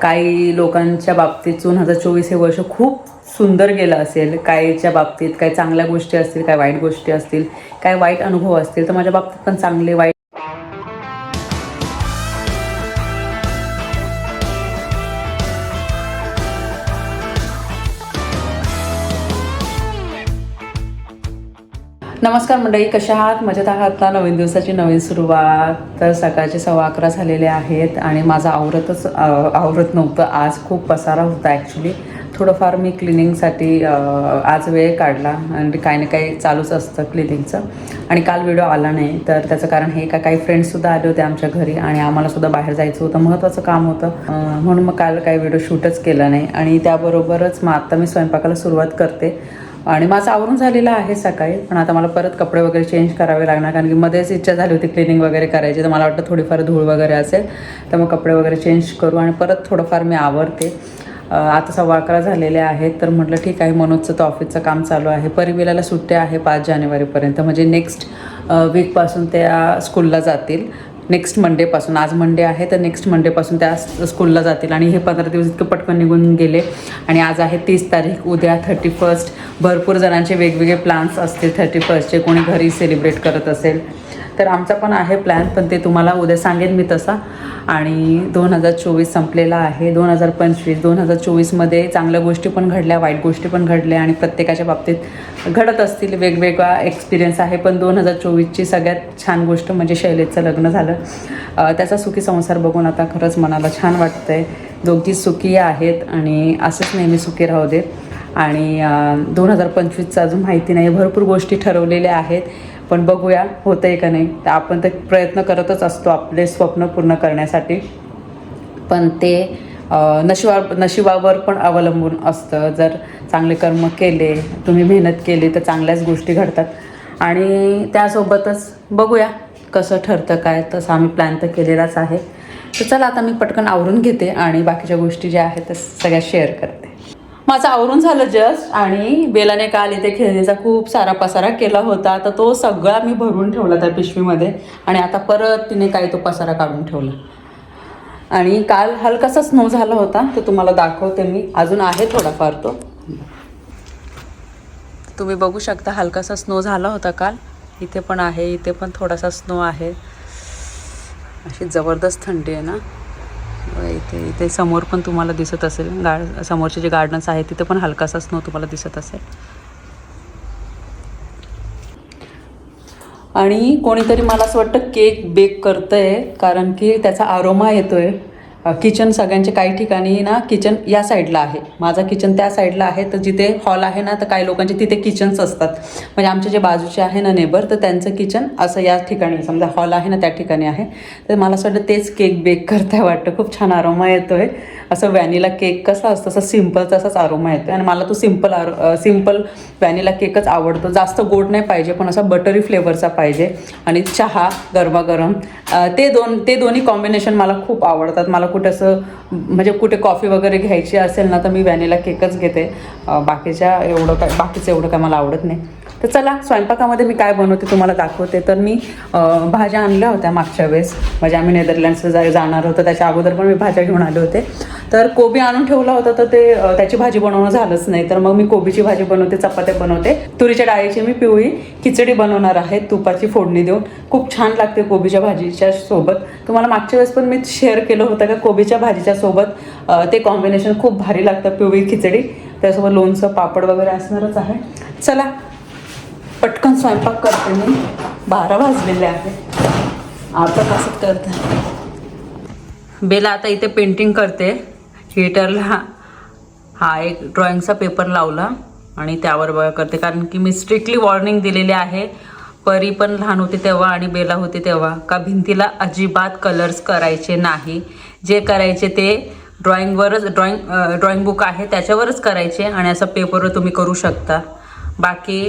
काही लोकांच्या बाबतीत दोन हजार चोवीस हे वर्ष खूप सुंदर गेलं असेल. काहीच्या बाबतीत काही चांगल्या गोष्टी असतील काही वाईट गोष्टी असतील काही वाईट अनुभव असतील तर माझ्या बाबतीत पण चांगले वाईट नमस्कार मंडळी कशा आहात? मजेत आहात ना? नवीन दिवसाची नवीन सुरुवात. तर सकाळचे सव्वा अकरा झालेले आहेत आणि माझं आवरतच आवरत नव्हतं. आज खूप पसारा होता ॲक्च्युली थोडंफार मी क्लिनिंगसाठी आज वेळ काढला आणि काही ना काही चालूच असतं क्लिनिंगचं आणि काल व्हिडिओ आला नाही. तर त्याचं कारण हे का काही फ्रेंड्ससुद्धा आले होते आमच्या घरी आणि आम्हालासुद्धा बाहेर जायचं होतं. महत्त्वाचं काम होतं. म्हणून मग काल काही व्हिडिओ शूटच केला नाही. आणि त्याबरोबरच मग आत्ता मी स्वयंपाकाला सुरुवात करते. आणि माझं आवरून झालेलं आहे सकाळी. पण आता मला परत कपडे वगैरे चेंज करावे लागणार कारण की मध्येच इच्छा झाली होती क्लिनिंग वगैरे करायची. तर मला वाटतं थोडीफार धूळ वगैरे असेल तर मग कपडे वगैरे चेंज करू आणि परत थोडंफार मी आवरते. आता सव्वा अकरा झालेले आहेत तर म्हटलं ठीक आहे मनोजचं तर ऑफिसचं काम चालू आहे. परिवेलाला सुट्ट्या आहे पाच जानेवारीपर्यंत. म्हणजे नेक्स्ट वीकपासून त्या स्कूलला जातील. नेक्स्ट मंडेपासून आज मंडे आहे तर नेक्स्ट मंडेपासून त्या स्कूलला जातील. आणि हे पंधरा दिवस इतकं पटकन निघून गेले. आणि आज आहे तीस तारीख उद्या थर्टी फर्स्ट भरपूर जणांचे वेगवेगळे प्लॅन्स असतील थर्टी फर्स्टचे कोणी घरी सेलिब्रेट करत असेल. तर आमचा पण आहे प्लॅन पण ते तुम्हाला उद्या सांगेन मी तसा. आणि दोन हजार चोवीस संपलेला आहे. दोन हजार पंचवीस दोन हजार चोवीसमध्ये चांगल्या गोष्टी पण घडल्या वाईट गोष्टी पण घडल्या आणि प्रत्येकाच्या बाबतीत घडत असतील वेगवेगळा एक्सपिरियन्स आहे. पण दोन हजार चोवीसची सगळ्यात छान गोष्ट म्हणजे शैलेचं लग्न झालं. त्याचा सुखी संसार बघून आता खरंच मनाला छान वाटतं आहे दोघी सुखी आहेत आणि असंच नेहमी सुखी राहू देत. आणि दोन हजार पंचवीसचं अजून माहिती नाही भरपूर गोष्टी ठरवलेल्या आहेत. पण बघूया होतं आहे का नाही. तर आपण तर प्रयत्न करतच असतो आपले स्वप्न पूर्ण करण्यासाठी. पण ते नशिबा नशिबावर पण अवलंबून असतं. जर चांगले कर्म केले तुम्ही मेहनत केली तर चांगल्याच गोष्टी घडतात. आणि त्यासोबतच बघूया कसं ठरतं काय. तसं आम्ही प्लॅन तर केलेलाच आहे. तर चला आता मी पटकन आवरून घेते आणि बाकीच्या गोष्टी ज्या आहेत त्या सगळ्या शेअर करते. माझं आवरून झालं जस्ट आणि बेलाने काल इथे खेळणीचा खूप सारा पसारा केला होता. तर तो सगळा मी भरून ठेवला त्या पिशवीमध्ये आणि आता परत तिने काही तो पसारा काढून ठेवला. आणि काल हलकासा स्नो झाला होता तो तुम्हाला दाखवते मी. अजून आहे थोडाफार तो. तुम्ही बघू शकता हलकासा स्नो झाला होता काल. इथे पण आहे इथे पण थोडासा स्नो आहे. अशी जबरदस्त थंडी आहे ना. इथे इथे समोर पण तुम्हाला दिसत असेल. गार्ड समोरचे जे गार्डन्स आहेत तिथे पण हलकासा स्नो तुम्हाला दिसत असेल. आणि कोणीतरी मला असं वाटतं केक बेक करतंय कारण की त्याचा आरोमा येतोय. किचन सगळ्यांचे काही ठिकाणी ना किचन या साईडला आहे. माझा किचन त्या साईडला आहे तर जिथे हॉल आहे ना तर काही लोकांचे तिथे किचन्स असतात. म्हणजे आमचे जे बाजूचे आहे ना नेबर तर त्यांचं किचन असं या ठिकाणी समजा हॉल आहे ना त्या ठिकाणी आहे. तर मला असं वाटतं तेच केक बेक करताय वाटतं. खूप छान आरोमा येतो आहे असं व्हॅनिला केक कसा असतो? असं सिंपल तसाच आरोमा येतो आणि मला तो सिंपल आरो सिंपल व्हॅनिला केकच आवडतो. जास्त गोड नाही पाहिजे पण असा बटरी फ्लेवरचा पाहिजे. आणि चहा गरमागरम ते दोन ते दोन्ही कॉम्बिनेशन मला खूप आवडतात. मला कुठं असं म्हणजे कुठे कॉफी वगैरे घ्यायची असेल ना तर मी व्हॅनिला केकच घेते. बाकीच्या एवढं काय बाकीचं एवढं काय मला आवडत नाही. तर चला स्वयंपाकामध्ये मी काय बनवते तुम्हाला दाखवते. तर मी भाज्या आणल्या होत्या मागच्या वेळेस. म्हणजे आम्ही नेदरलँड्सला जा जाणार होतो. त्याच्या अगोदर पण मी भाज्या घेऊन आले होते. तर कोबी आणून ठेवला होता तर ते त्याची भाजी बनवणं झालंच नाही. तर मग मी कोबीची भाजी बनवते चपात्या बनवते. तुरीच्या डाळीची मी पिवळी खिचडी बनवणार आहे. तुपाची फोडणी देऊन. खूप छान लागते कोबीच्या भाजीच्या सोबत. तुम्हाला मागच्या वेळेस पण मी शेअर केलं होतं का? कोबीच्या भाजीच्या सोबत ते कॉम्बिनेशन खूप भारी लागतं पिवळी खिचडी. त्यासोबत लोणचं पापड वगैरे असणारच आहे. चला पटकन स्वयंपाक करते मी. बारा वाजलेले आहे आता कसं करते बेला आता इथे पेंटिंग करते. हिटरला हा एक ड्रॉइंगचा पेपर लावला आणि त्यावर बघा करते. कारण की मी स्ट्रिक्टली वॉर्निंग दिलेली आहे. परी पण लहान होती तेव्हा आणि बेला होती तेव्हा. का भिंतीला अजिबात कलर्स करायचे नाही. जे करायचे ते ड्रॉइंगवरच ड्रॉइंग ड्रॉइंग बुक आहे त्याच्यावरच करायचे आणि असं पेपरवर तुम्ही करू शकता. बाकी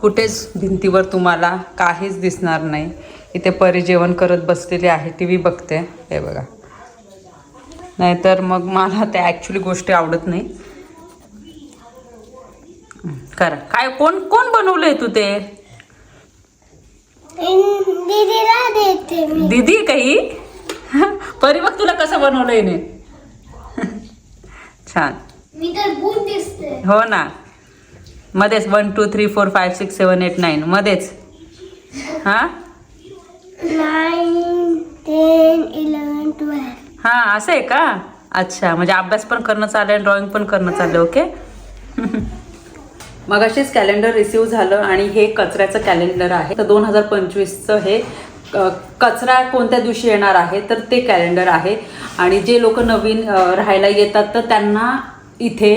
कुठेच भिंतीवर तुम्हाला काहीच दिसणार नाही. इथे परी जेवण करत बसलेली आहे टी व्ही बघते. हे बघा. नाहीतर मग मला त्या ॲक्च्युली गोष्टी आवडत नाही. करा. काय कोण कोण बनवलंय तू ते? दीदीला देते मी. दीदी काही? परी बघ तुला कसं बनवलंय ने छान. मी दिसते. हो ना. मध्येच one two three four five six seven eight nine मध्येच. हा? हा असं आहे का? अच्छा म्हणजे अभ्यास पण करणं चालेल आणि ड्रॉइंग पण करणं चालेल ओके मग अशीच कॅलेंडर रिसीव झालं आणि हे कचऱ्याचं कॅलेंडर आहे. तर दोन हजार पंचवीसचं हे कचरा कोणत्या दिवशी येणार आहे तर ते कॅलेंडर आहे. आणि जे लोक नवीन राहायला येतात तर त्यांना इथे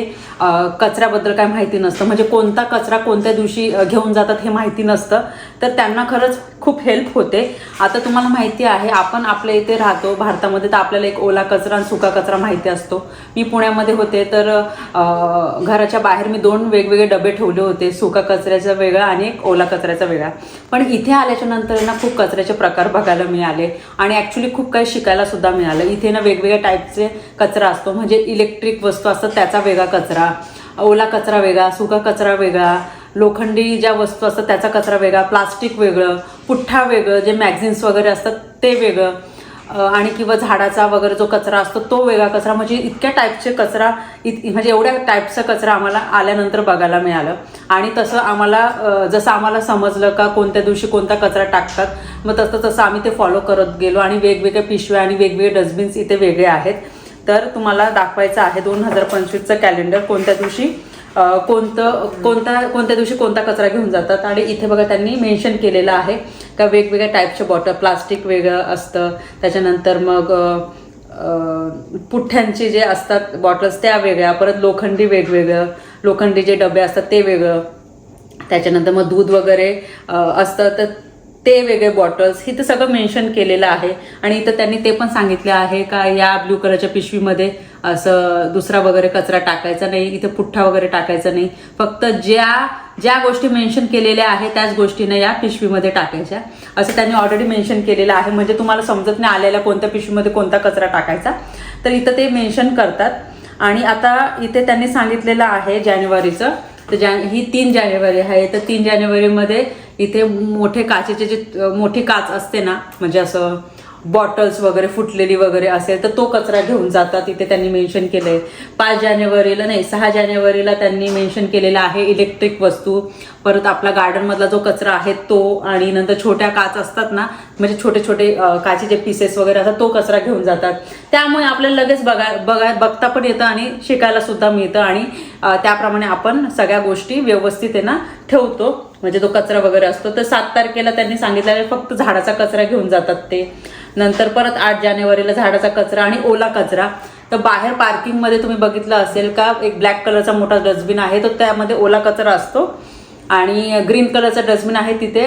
कचऱ्याबद्दल काय माहिती नसतं. म्हणजे कोणता कचरा कोणत्या दिवशी घेऊन जातात हे माहिती नसतं. तर त्यांना खरंच खूप हेल्प होते. आता तुम्हाला माहिती आहे आपण आपल्या इथे राहतो भारतामध्ये तर आपल्याला एक ओला कचरा आणि सुका कचरा माहिती असतो. मी पुण्यामध्ये होते तर घराच्या बाहेर मी दोन वेगवेगळे डबे ठेवले होते. सुका कचऱ्याचा वेगळा आणि एक ओला कचऱ्याचा वेगळा. पण इथे आल्याच्यानंतर ना खूप कचऱ्याचे प्रकार बघायला मिळाले. आणि ॲक्च्युली खूप काही शिकायला सुद्धा मिळालं. इथे ना वेगवेगळ्या टाईपचे कचरा असतो. म्हणजे इलेक्ट्रिक वस्तू असतात त्या त्याचा वेगळा कचरा ओला कचरा वेगळा सुका कचरा वेगळा लोखंडी ज्या वस्तू असतात त्याचा कचरा वेगळा प्लास्टिक वेगळं पुठ्ठा वेगळं जे मॅगझिन्स वगैरे असतात ते वेगळं आणि किंवा झाडाचा वगैरे जो कचरा असतो तो वेगळा कचरा. म्हणजे इतक्या टाईपचे कचरा इत म्हणजे एवढ्या टाईपचा कचरा आम्हाला आल्यानंतर बघायला मिळालं. आणि तसं आम्हाला जसं आम्हाला समजलं का कोणत्या दिवशी कोणता कचरा टाकतात मग तसं तसं आम्ही ते फॉलो करत गेलो आणि वेगवेगळ्या पिशव्या आणि वेगवेगळे डस्टबिन्स इथे वेगळे आहेत. तर तुम्हाला दाखवायचं आहे दोन हजार पंचवीसचं कॅलेंडर कोणत्या दिवशी कोणतं कोणता कोणत्या दिवशी कोणता कचरा घेऊन जातात. आणि इथे बघा त्यांनी मेन्शन केलेलं आहे का वेगवेगळ्या टाईपचे बॉटल प्लास्टिक वेगळं असतं. त्याच्यानंतर मग पुठ्ठ्यांचे जे असतात बॉटल्स त्या वेगळ्या परत लोखंडी वेगवेगळं लोखंडी जे डबे असतात ते वेगळं. त्याच्यानंतर मग दूध वगैरे असतं. तर ते वेगळे बॉटल्स इथं सगळं मेन्शन केलेलं आहे. आणि इथं त्यांनी ते पण सांगितलं आहे का या ब्ल्यू कलरच्या पिशवीमध्ये असं दुसरा वगैरे कचरा टाकायचा नाही इथं पुठ्ठा वगैरे टाकायचा नाही. फक्त ज्या ज्या गोष्टी मेन्शन केलेल्या आहे त्याच गोष्टीनं या पिशवीमध्ये टाकायच्या. असं त्यांनी ऑलरेडी मेन्शन केलेलं आहे. म्हणजे तुम्हाला समजत नाही आलेल्या कोणत्या पिशवीमध्ये कोणता कचरा टाकायचा. तर इथं ते मेन्शन करतात. आणि आता इथे त्यांनी सांगितलेलं आहे जानेवारीचं. तर जान ही तीन जानेवारी आहे. तर तीन जानेवारीमध्ये इथे मोठे काचेचे जे मोठी काच असते ना म्हणजे असं बॉटल्स वगैरे फुटलेली वगैरे असेल तर तो कचरा घेऊन जातात. इथे त्यांनी मेन्शन आहे पाच जानेवारीला नाही सहा जानेवारीला त्यांनी मेन्शन केलेलं आहे इलेक्ट्रिक वस्तू. परत आपला गार्डनमधला जो कचरा आहे तो आणि नंतर छोट्या काच असतात ना म्हणजे छोटे छोटे काचेचे पीसेस वगैरे असतात तो कचरा घेऊन जातात. त्यामुळे आपल्याला लगेच बघा बघा बघता पण येतं आणि शिकायला सुद्धा मिळतं आणि त्याप्रमाणे आपण सगळ्या गोष्टी व्यवस्थित आहे ना ठेवतो. म्हणजे तो कचरा वगैरे असतो. तर सात तारखेला त्यांनी सांगितलेलं फक्त झाडाचा कचरा घेऊन जातात ते. नंतर परत आठ जानेवारीला झाडाचा कचरा आणि ओला कचरा. तर बाहेर पार्किंगमध्ये तुम्ही बघितलं असेल का एक ब्लॅक कलरचा मोठा डस्टबिन आहे तर त्यामध्ये ओला कचरा असतो. आणि ग्रीन कलरचा डस्टबिन आहे तिथे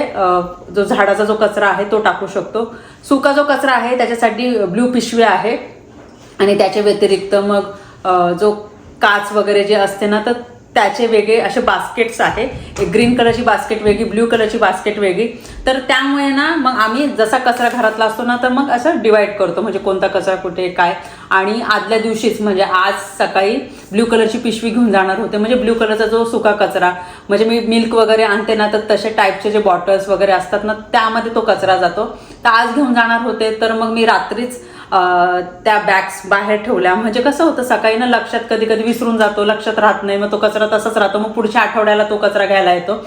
जो झाडाचा जो कचरा आहे तो टाकू शकतो. सुका जो कचरा आहे त्याच्यासाठी ब्ल्यू पिशवी आहे. आणि त्याच्या व्यतिरिक्त मग जो काच वगैरे जे असते ना तर त्याचे वेगळे असे बास्केट्स आहे. एक ग्रीन कलरची बास्केट वेगळी ब्ल्यू कलरची बास्केट वेगळी. तर त्यामुळे ना मग आम्ही जसा कचरा घरातला असतो ना तर मग असं डिवाईड करतो. म्हणजे कोणता कचरा कुठे काय? आणि आदल्या दिवशीच म्हणजे आज सकाळी ब्ल्यू कलरची पिशवी घेऊन जाणार होते. म्हणजे ब्ल्यू कलरचा जो सुका कचरा म्हणजे मी मिल्क वगैरे आणते ना तर तसे टाईपचे जे बॉटल्स वगैरे असतात ना त्यामध्ये तो कचरा जातो. तर आज घेऊन जाणार होते तर मग मी रात्रीच त्या बॅग्स बाहेर ठेवल्या. म्हणजे कसं होतं सकाळी ना लक्षात कधी कधी विसरून जातो लक्षात राहत नाही मग तो कचरा तसाच राहतो. मग पुढच्या आठवड्याला तो कचरा घ्यायला येतो.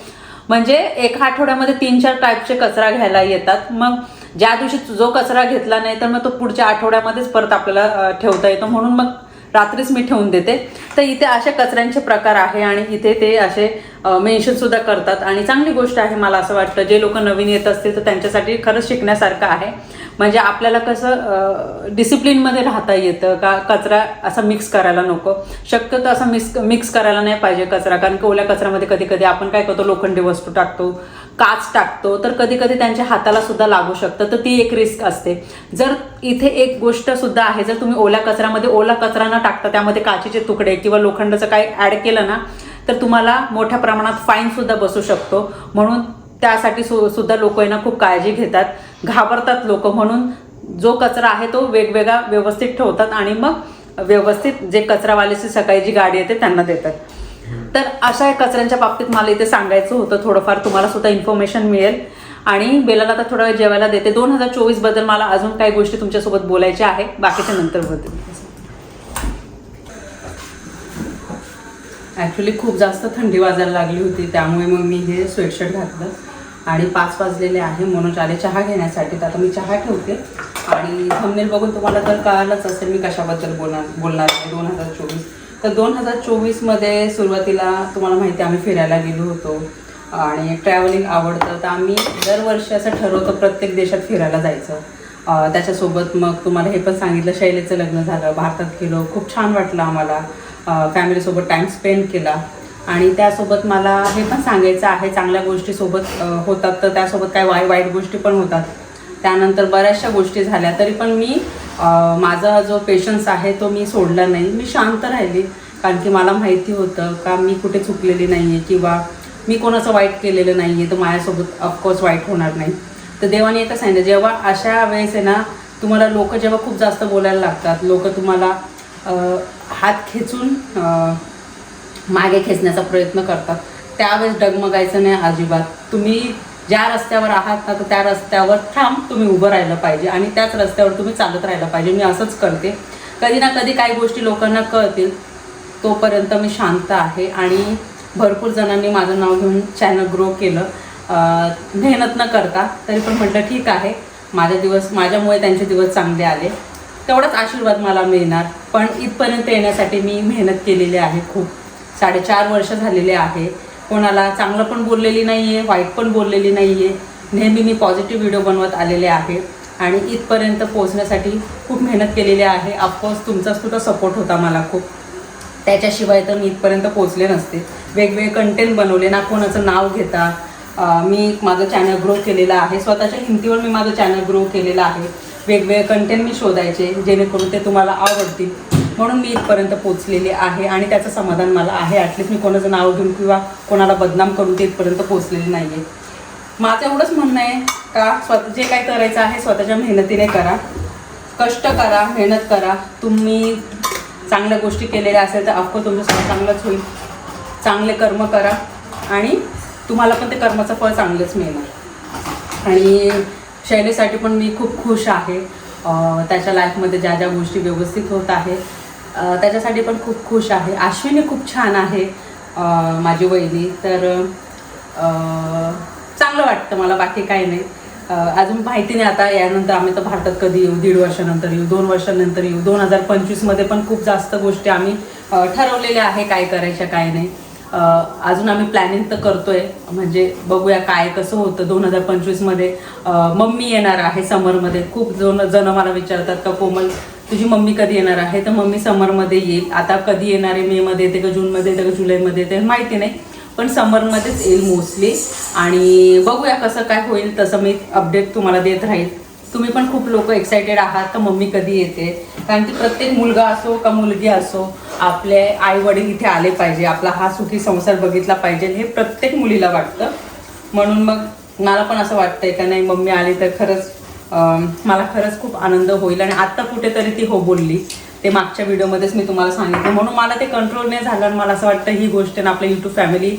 म्हणजे एका आठवड्यामध्ये तीन चार टाईपचे कचरा घ्यायला येतात. मग ज्या दिवशी जो कचरा घेतला नाही तर मग तो पुढच्या आठवड्यामध्येच परत आपल्याला ठेवता येतो. म्हणून मग रात्रीच मी ठेवून देते. तर इथे अशा कचऱ्यांचे प्रकार आहे आणि इथे ते असे मेन्शन सुद्धा करतात. आणि चांगली गोष्ट आहे मला असं वाटतं जे लोक नवीन येत असतील तर त्यांच्यासाठी खरंच शिकण्यासारखं आहे. म्हणजे आपल्याला कसं डिसिप्लिनमध्ये राहता येतं का कचरा असा मिक्स करायला नको. शक्यतो असा मिक्स मिक्स करायला नाही पाहिजे कचरा. कारण की ओल्या कचऱ्यामध्ये कधी कधी आपण काय करतो लोखंडी वस्तू टाकतो. काच टाकतो तर कधी कधी त्यांच्या हाताला सुद्धा लागू शकतं तर ती एक रिस्क असते. जर इथे एक गोष्ट सुद्धा आहे जर तुम्ही ओल्या कचऱ्यामध्ये ओला कचरा न टाकता त्यामध्ये काचेचे तुकडे किंवा लोखंडाचं काही ॲड केलं ना तर तुम्हाला मोठ्या प्रमाणात फाईन सुद्धा बसू शकतो. म्हणून त्यासाठी सु सुद्धा लोक यांना खूप काळजी घेतात. घाबरतात लोक. म्हणून जो कचरा आहे तो वेगवेगळा व्यवस्थित ठेवतात आणि मग व्यवस्थित जे कचरावाल्याची सकाळी जी गाडी येते त्यांना देतात. तर अशा कचऱ्यांच्या बाबतीत मला इथे सांगायचं होतं. थोडंफार तुम्हाला सुद्धा इन्फॉर्मेशन मिळेल. आणि बेलाला आता थोडा वेळ जेवायला देते. दोन हजार चोवीसबद्दल मला अजून काही गोष्टी तुमच्यासोबत बोलायच्या आहे बाकीच्या नंतर बोलते. ॲक्च्युली खूप जास्त थंडी वाजायला लागली होती. त्यामुळे मग मी हे स्वेटशर्ट घातलं. आणि पाच वाजलेले आहे. म्हणून आले चहा घेण्यासाठी. तर आता मी चहा ठेवते. आणि थंबनेल बघून तुम्हाला तर कळालंच असेल मी कशाबद्दल बोलणार बोलणार आहे. दोन हजार चोवीस तर दोन हजार चोवीसमध्ये सुरुवातीला तुम्हाला माहिती आम्ही फिरायला गेलो होतो. आणि ट्रॅव्हलिंग आवडतं तर आम्ही दरवर्षी असं ठरवतो प्रत्येक देशात फिरायला जायचं. त्याच्यासोबत मग तुम्हाला हे पण सांगितलं शैलेचं लग्न झालं भारतात गेलो खूप छान वाटलं आम्हाला. फॅमिलीसोबत टाईम स्पेंड केला. आणि त्यासोबत मला हे पण सांगायचं आहे चांगल्या गोष्टीसोबत होतात तर त्यासोबत काय वाई वाईट गोष्टी पण होतात. त्यानंतर बऱ्याचशा गोष्टी झाल्या तरी पण मी माझा जो पेशन्स आहे तो मी सोडला नाही. मी शांत राहिली. कारण की मला माहिती होतं का मी कुठे चुकलेली नाही आहे किंवा मी कोणाचं वाईट केलेलं नाही आहे तर माझ्यासोबत ऑफकोर्स वाईट होणार नाही. तर देवाने एकच सांगितलं जेव्हा अशा वेळेस आहे ना तुम्हाला लोक जेव्हा खूप जास्त बोलायला लागतात लोक तुम्हाला हात खेचून मागे खेचण्याचा प्रयत्न करतात त्यावेळेस डगमगायचं नाही अजिबात. तुम्ही ज्या रस्त्यावर आहात ना तर त्या रस्त्यावर ठाम तुम्ही उभं राहिलं पाहिजे आणि त्याच रस्त्यावर तुम्ही चालत राहिलं पाहिजे. मी असंच करते. कधी ना कधी काही गोष्टी लोकांना कळतील तोपर्यंत मी शांत आहे आणि भरपूर जणांनी माझं नाव घेऊन चॅनल ग्रो केलं. मेहनत न करता तरी पण म्हटलं ठीक आहे. माझे दिवस माझ्यामुळे त्यांचे दिवस चांगले आले. तेवढाच आशीर्वाद मला मिळणार. पण इथपर्यंत येण्यासाठी मी मेहनत केलेली आहे खूप. साडेचार वर्ष झालेले आहे. कोणाला चांगलं पण बोललेली नाही आहे वाईट पण बोललेली नाही आहे नेहमी मी पॉझिटिव्ह व्हिडिओ बनवत आलेले आहे आणि इथपर्यंत पोहोचण्यासाठी खूप मेहनत केलेली आहे. ऑफकोर्स तुमचाच सुद्धा सपोर्ट होता मला खूप. त्याच्याशिवाय तर मी इथपर्यंत पोहोचले नसते. वेगवेगळे कंटेंट बनवले ना कोणाचं नाव घेता. मी माझं चॅनल ग्रो केलेलं आहे. स्वतःच्या हिमतीवर मी माझं चॅनल ग्रो केलेलं आहे. वेगवेगळे कंटेंट मी शोधायचे जेणेकरून ते तुम्हाला आवडतील. म्हणून मी इथपर्यंत पोचलेली आहे आणि त्याचं समाधान मला आहे. ॲटलिस्ट मी कोणाचं नाव घेऊन किंवा कोणाला बदनाम करून ते इथपर्यंत पोचलेली नाही आहे माझं एवढंच म्हणणं आहे का? स्वतः जे काय करायचं आहे स्वतःच्या मेहनतीने करा. कष्ट करा मेहनत करा. तुम्ही चांगल्या गोष्टी केलेल्या असेल तर अफकोर्स तुमचं चांगलंच होईल. चांगले कर्म करा आणि तुम्हाला पण ते कर्माचं फळ चांगलंच मिळणार. आणि शैलीसाठी पण मी खूप खुश आहे. त्याच्या लाईफमध्ये ज्या ज्या गोष्टी व्यवस्थित होत आहे त्याच्यासाठी पण खूप खुश आहे. अश्विनी खूप छान आहे माझी वहिनी. तर चांगलं वाटतं मला बाकी काही नाही. अजून माहिती नाही आता यानंतर आम्ही तर भारतात कधी येऊ? दीड वर्षानंतर येऊ? दोन वर्षानंतर येऊ? दोन हजार पंचवीसमध्ये पण खूप जास्त गोष्टी आम्ही ठरवलेल्या आहे काय करायच्या काय नाही. अजून आम्ही प्लॅनिंग तर करतोय. म्हणजे बघूया काय कसं होतं दोन हजार पंचवीसमध्ये मम्मी येणार आहे समरमध्ये खूप जण जण मला विचारतात का कोमल तुझी मम्मी कधी येणार आहे? तर मम्मी समरमध्ये येईल. आता कधी येणार आहे? मेमध्ये येते का जूनमध्ये येते का जुलैमध्ये येते माहिती नाही. पण समरमध्येच येईल मोस्टली आणि बघूया कसं काय होईल तसं मी अपडेट तुम्हाला देत राहील. तुम्ही पण खूप लोक एक्सायटेड आहात तर मम्मी कधी येते? कारण की प्रत्येक मुलगा असो का मुलगी असो आपले आई वडील इथे आले पाहिजे. आपला हा सुखी संसार बघितला पाहिजे. हे प्रत्येक मुलीला वाटतं. म्हणून मग मला पण असं वाटतंय का नाही मम्मी आली तर खरंच मला खरंच खूप आनंद होईल आणि आत्ता कुठेतरी ती हो बोलली. ते मागच्या व्हिडिओमध्येच मी तुम्हाला सांगितलं. म्हणून मला ते कंट्रोल नाही झालं आणि मला असं वाटतं ही गोष्ट ना आपल्या यूट्यूब फॅमिली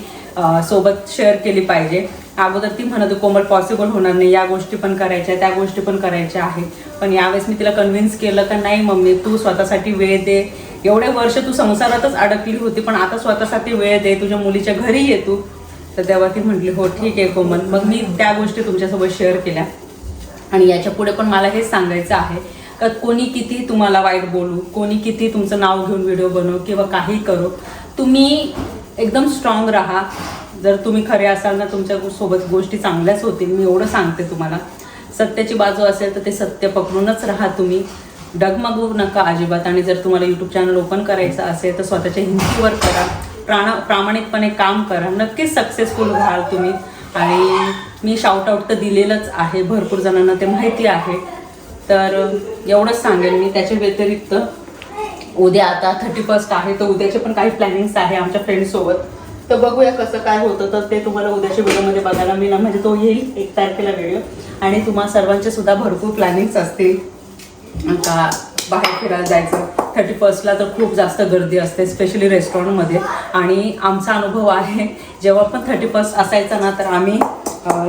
सोबत शेअर केली पाहिजे. अगोदर ती म्हणत कोमल पॉसिबल होणार नाही. या गोष्टी पण करायच्या त्या गोष्टी पण करायच्या आहे पण यावेळेस मी तिला कन्व्हिन्स केलं का नाही मम्मी तू स्वतःसाठी वेळ दे. एवढे वर्ष तू संसारातच अडकली होती पण आता स्वतःसाठी वेळ दे. तुझ्या मुलीच्या घरी ये तू. तर तेव्हा ती म्हटली हो ठीक आहे कोमल. मग मी त्या गोष्टी तुमच्यासोबत शेअर केल्या. आणि याच्यापुढे पण मला हेच सांगायचं आहे का कोणी किती तुम्हाला वाईट बोलू कोणी किती तुमचं नाव घेऊन व्हिडिओ बनवू किंवा काही करू तुम्ही एकदम स्ट्रॉंग राहा. जर तुम्ही खरे असाल ना तुमच्यासोबत गोष्टी चांगल्याच होतील मी एवढं सांगते तुम्हाला. सत्याची बाजू असेल तर ते सत्य पकडूनच राहा तुम्ही. डगमगू नका अजिबात आणि जर तुम्हाला यूट्यूब चॅनल ओपन करायचं असेल तर स्वतःच्या हिमतीवर करा. प्राण प्रामाणिकपणे काम करा. नक्कीच सक्सेसफुल व्हाल तुम्ही. आणि मी शाउट आउट तर दिलेलंच आहे भरपूर जणांना ते माहिती आहे. तर एवढंच सांगेन मी त्याच्या व्यतिरिक्त. उद्या आता थर्टी फर्स्ट आहे तर उद्याचे पण काही प्लॅनिंग्स आहे आमच्या फ्रेंड्ससोबत तर बघूया कसं काय होतं तर ते तुम्हाला उद्याच्या व्हिडिओमध्ये बघायला मिळणार. म्हणजे तो येईल एक तारखेला व्हिडिओ आणि तुम्हा सर्वांचे सुद्धा भरपूर प्लॅनिंग्स असतील. का बाहेर फिरायला जायचं. थर्टी फर्स्टला तर खूप जास्त गर्दी असते स्पेशली रेस्टॉरंटमध्ये आणि आमचा अनुभव आहे जेव्हा पण थर्टी फर्स्ट असायचा ना तर आम्ही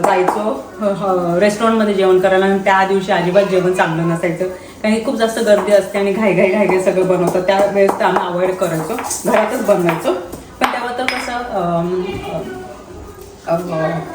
जायचो रेस्टॉरंटमध्ये जेवण करायला. आणि त्या दिवशी अजिबात जेवण चांगलं नसायचं. कारण की खूप जास्त गर्दी असते आणि घाई घाई घाई घाई सगळं बनवतं त्यावेळेस तर आम्ही अवॉइड करायचो. घरातच बनवायचो. पण तेव्हा तर कसं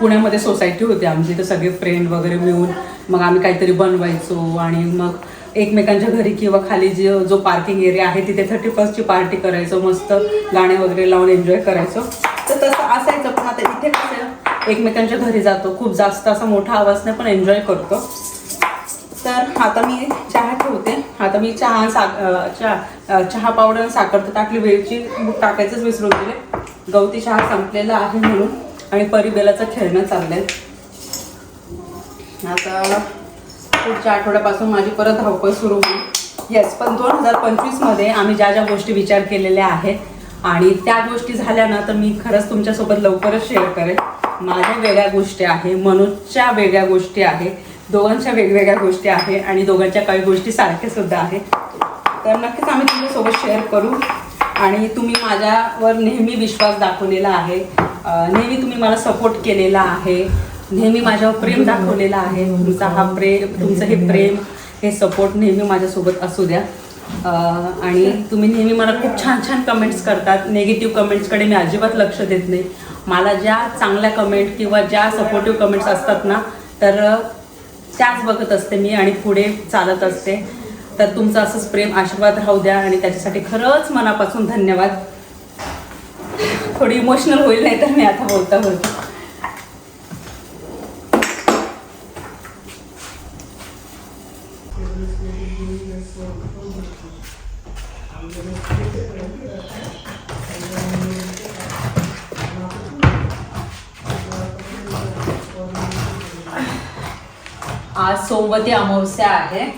पुण्यामध्ये सोसायटी होती आमची. तर सगळे फ्रेंड वगैरे मिळून मग आम्ही काहीतरी बनवायचो. आणि मग एकमेकांच्या घरी किंवा खाली जे जो पार्किंग एरिया आहे तिथे थर्टी फर्स्टची पार्टी करायचो मस्त गाणे वगैरे लावून एन्जॉय करायचो. तर तसं असायचं पण आता इथे कसं एकमेकांच्या घरी जातो खूप जास्त असा मोठा आवाज नाही पण एन्जॉय करतो. तर आता मी चहा ठेवते. आता मी चहा साखर चहा चहा पावडर साखर तर टाकली वेळची टाकायचंच विसरून गेले. गवती चहा संपलेला आहे म्हणून आणि परिबेलाचं खेळणं चाललंय. आता पुढच्या आठवड्यापासून माझी परत धावपळ सुरू होईल. येस पण दोन हजार पंचवीसमध्ये आम्ही ज्या ज्या गोष्टी विचार केलेल्या आहेत आणि त्या गोष्टी झाल्या ना तर मी खरंच तुमच्यासोबत लवकरच शेअर करेन. माझ्या वेगळ्या गोष्टी आहे मनोजच्या वेगळ्या गोष्टी आहे दोघांच्या वेगवेगळ्या गोष्टी आहे आणि दोघांच्या काही गोष्टी सारख्या सुद्धा आहेत तर नक्कीच आम्ही तुमच्यासोबत शेअर करू. आणि तुम्ही माझ्यावर नेहमी विश्वास दाखवलेला आहे. नेहमी तुम्ही मला सपोर्ट केलेला आहे. नेहमी माझ्यावर प्रेम दाखवलेला आहे. तुमचा हा प्रेम तुमचं हे प्रेम हे सपोर्ट नेहमी माझ्यासोबत असू द्या. आणि तुम्ही नेहमी मला खूप छान छान कमेंट्स करतात. निगेटिव्ह कमेंट्सकडे मी अजिबात लक्ष देत नाही. मला ज्या चांगल्या कमेंट किंवा ज्या सपोर्टिव्ह कमेंट्स असतात ना तर त्याच बघत असते मी आणि पुढे चालत असते. तर तुमचं असंच प्रेम आशीर्वाद राहू द्या आणि त्याच्यासाठी खरंच मनापासून धन्यवाद. थोडी इमोशनल होईल नाही तर मी आता बोलता बोलतो. आज सोमवती अमावस्या आहे.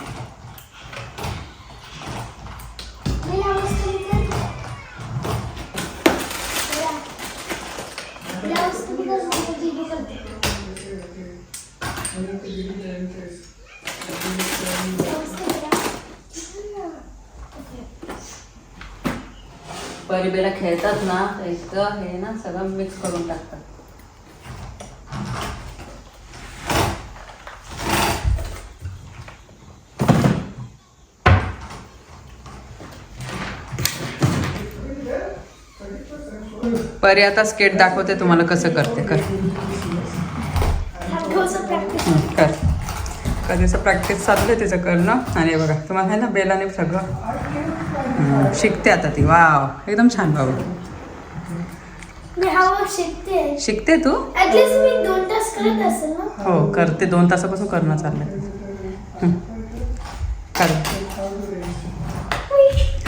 परिबेला खेळतात ना तर इतकं हे ना सगळं मिक्स करून टाकतात. परी आता स्केट दाखवते तुम्हाला कसं करते. कर. कधीचं प्रॅक्टिस चालू आहे तिचं करणं आणि बघा तुम्हाला आहे ना बेलाने सगळं? शिकते आता ती. वाव एकदम छान बाबू. शिकते. तू? हो करते. दोन तासापासून करणं चाललंय. कर.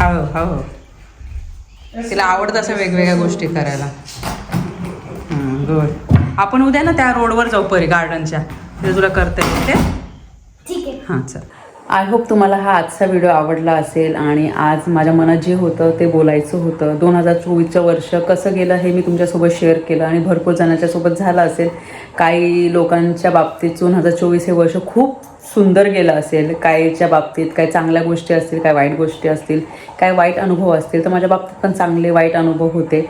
हो हो तिला आवडतं अशा वेगवेगळ्या गोष्टी करायला. गुड. आपण उद्या ना त्या रोडवर जाऊ परी गार्डनच्या तिथे तुला करता ठीक आहे. हां चल. आय होप तुम्हाला हा आजचा व्हिडिओ आवडला असेल आणि आज माझ्या मनात जे होतं ते बोलायचं होतं. दोन हजार चोवीसचं वर्ष कसं गेलं हे मी तुमच्यासोबत शेअर केलं आणि भरपूर जणांच्या सोबत झालं असेल. काही लोकांच्या बाबतीत दोन हजार चोवीस हे वर्ष खूप सुंदर गेलं असेल काहीच्या बाबतीत काय चांगल्या गोष्टी असतील काय वाईट गोष्टी असतील काय वाईट अनुभव असतील तर माझ्या बाबतीत पण चांगले वाईट अनुभव होते.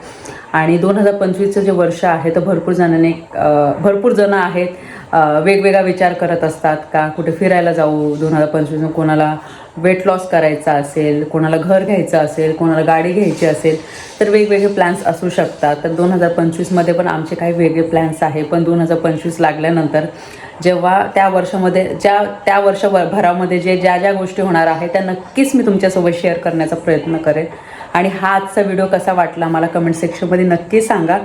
आणि दोन हजार पंचवीसचं जे वर्ष आहे तर भरपूर जणांनी भरपूर जणं आहेत वेगवेगळा विचार करत असतात का कुठे फिरायला जाऊ दोन हजार पंचवीसनं कोणाला वेट लॉस करायचा असेल कोणाला घर घ्यायचं असेल कोणाला गाडी घ्यायची असेल तर वेगवेगळे प्लॅन्स असू शकतात. तर दोन हजार पंचवीसमध्ये पण आमचे काही वेगळे प्लॅन्स आहे पण दोन हजार पंचवीस लागल्यानंतर जेव्हा त्या वर्षामध्ये ज्या त्या वर्षभरामध्ये जे ज्या ज्या गोष्टी होणार आहे त्या नक्कीच मी तुमच्यासोबत शेअर करण्याचा प्रयत्न करेन. आणि हा आजचा व्हिडिओ कसा वाटला मला कमेंट सेक्शनमध्ये नक्की सांगा.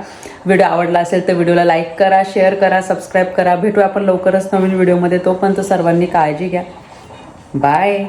व्हिडिओ आवडला असेल तर व्हिडिओला लाईक करा शेअर करा सबस्क्राईब करा. भेटू आपण लवकरच नवीन व्हिडिओमध्ये तोपर्यंत सर्वांनी काळजी घ्या. बाय